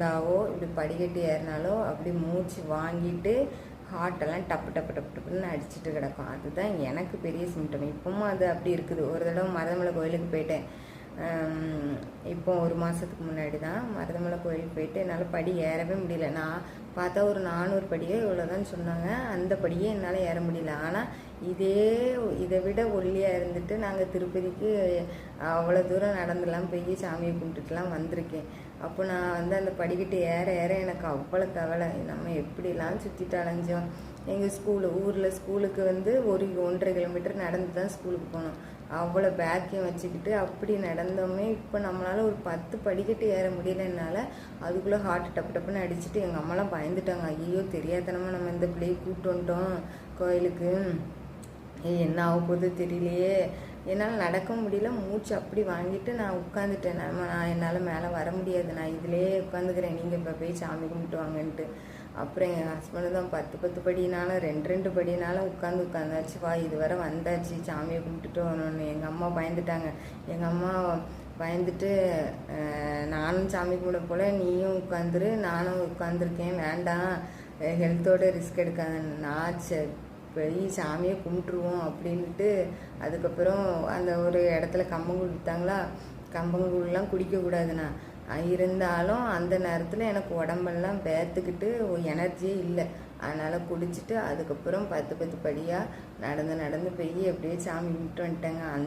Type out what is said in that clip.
நடந்தாவோ இப்படி படிக்கட்டு ஏறினாலோ அப்படி மூச்சு வாங்கிட்டு ஹார்ட்டெல்லாம் டப்பு டப்பு டப்பு டப்புன்னு அடிச்சிட்டு கிடக்கும். அதுதான் எனக்கு பெரிய சிம்டம் இப்பவும் அது அப்படி இருக்குது. ஒரு தடவை மதமலை கோயிலுக்கு போயிட்டேன். இப்போ ஒரு மாதத்துக்கு முன்னாடி தான் மருதமலை கோயிலுக்கு போயிட்டு என்னால் படி ஏறவே முடியல. நான் பார்த்தா ஒரு நானூறு படியே இவ்வளோதான் சொன்னாங்க. அந்த படியே என்னால் ஏற முடியல. ஆனால் இதே இதை விட ஒல்லியாக இருந்துட்டு நாங்கள் திருப்பதிக்கு அவ்வளோ தூரம் நடந்துலாம் போய் சாமியை கும்பிட்டுட்டுலாம் வந்திருக்கேன். அப்போ நான் வந்து அந்த படிக்கிட்டு ஏற ஏற எனக்கு அவ்வளோ கவலை. நம்ம எப்படிலாம் சுற்றிட்டு அலைஞ்சோம். எங்கள் ஸ்கூலு ஊரில் ஸ்கூலுக்கு வந்து ஒரு ஒன்றரை கிலோமீட்டர் நடந்து தான் ஸ்கூலுக்கு போனோம். அவ்வளோ பேக்கையும் வச்சுக்கிட்டு அப்படி நடந்தோமே இப்போ நம்மளால் ஒரு பத்து படிக்கட்டு ஏற முடியல என்னால் அதுக்குள்ளே ஹார்ட் டப்பு டப்புன்னு அடிச்சுட்டு எங்கள் அம்மாலாம் பயந்துட்டாங்க. ஐயோ தெரியாதனமாக நம்ம இந்த பிள்ளையை கூப்பிட்டு வந்துட்டோம் கோயிலுக்கு. ஏய் என்ன ஆக போகுது தெரியலையே. என்னால் நடக்க முடியல. மூச்சு அப்படி வாங்கிட்டு நான் உட்காந்துட்டேன் நம்ம நான் என்னால் மேலே வர முடியாது. நான் இதிலே உட்காந்துக்கிறேன் நீங்கள் இப்போ போய் சாமி கும்பிட்டு வாங்கன்ட்டு. அப்புறம் எங்கள் ஹஸ்பண்டு தான் பத்து பத்து படினாலும் ரெண்டு ரெண்டு படினாலும் உட்காந்து உட்காந்தாச்சு வா இதுவரை வந்தாச்சு. சாமியை கும்பிட்டுட்டு வரணும்னு. எங்கள் அம்மா பயந்துட்டாங்க. எங்கள் அம்மா பயந்துட்டு நானும் சாமி கும்பிட போல நீயும் உட்காந்துரு நானும் உட்காந்துருக்கேன் வேண்டாம். ஹெல்த்தோட ரிஸ்க் எடுக்காதன்னு. நான் போய் சாமியை கும்பிட்ருவோம் அப்படின்ட்டு அதுக்கப்புறம் அந்த ஒரு இடத்துல கம்பங்கூழ் விற்றாங்களா கம்பங்கூழ்லாம் குடிக்கக்கூடாதுண்ணா. இருந்தாலும் அந்த நேரத்தில் எனக்கு உடம்பெல்லாம் பேத்துக்கிட்டு எனர்ஜியே இல்லை. அதனால் குடிச்சிட்டு அதுக்கப்புறம் பத்து பத்து படியாக நடந்து நடந்து போய் அப்படியே சாமி கும்பிட்டு வந்துட்டேங்க. அந்த